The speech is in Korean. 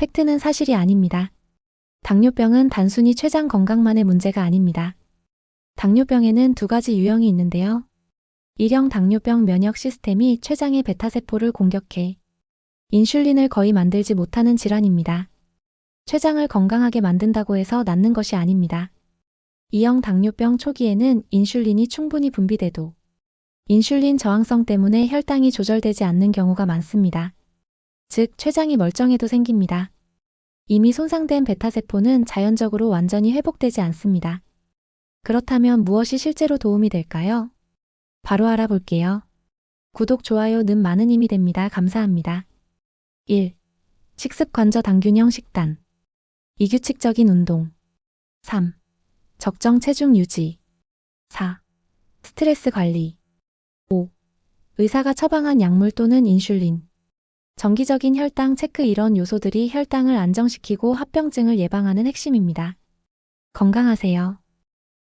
팩트는 사실이 아닙니다. 당뇨병은 단순히 췌장 건강만의 문제가 아닙니다. 당뇨병에는 두 가지 유형이 있는데요. 1형 당뇨병 면역 시스템이 췌장의 베타세포를 공격해 인슐린을 거의 만들지 못하는 질환입니다. 췌장을 건강하게 만든다고 해서 낫는 것이 아닙니다. 2형 당뇨병 초기에는 인슐린이 충분히 분비돼도 인슐린 저항성 때문에 혈당이 조절되지 않는 경우가 많습니다. 즉, 췌장이 멀쩡해도 생깁니다. 이미 손상된 베타세포는 자연적으로 완전히 회복되지 않습니다. 그렇다면 무엇이 실제로 도움이 될까요? 바로 알아볼게요. 구독, 좋아요는 많은 힘이 됩니다. 감사합니다. 1. 식습관저 당균형 식단. 이규칙적인 운동. 3. 적정 체중 유지. 4. 스트레스 관리. 5. 의사가 처방한 약물 또는 인슐린. 정기적인 혈당 체크 이런 요소들이 혈당을 안정시키고 합병증을 예방하는 핵심입니다. 건강하세요.